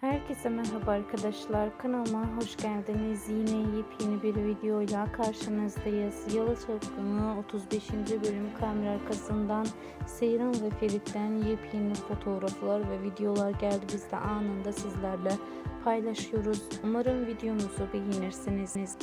Herkese merhaba arkadaşlar. Kanalıma hoş geldiniz. Yine yepyeni bir videoyla karşınızdayız. Yalı Çapkını 35. bölüm kamera arkasından Seyran ve Ferit'ten yepyeni fotoğraflar ve videolar geldi. Biz de anında sizlerle paylaşıyoruz. Umarım videomuzu beğenirsiniz.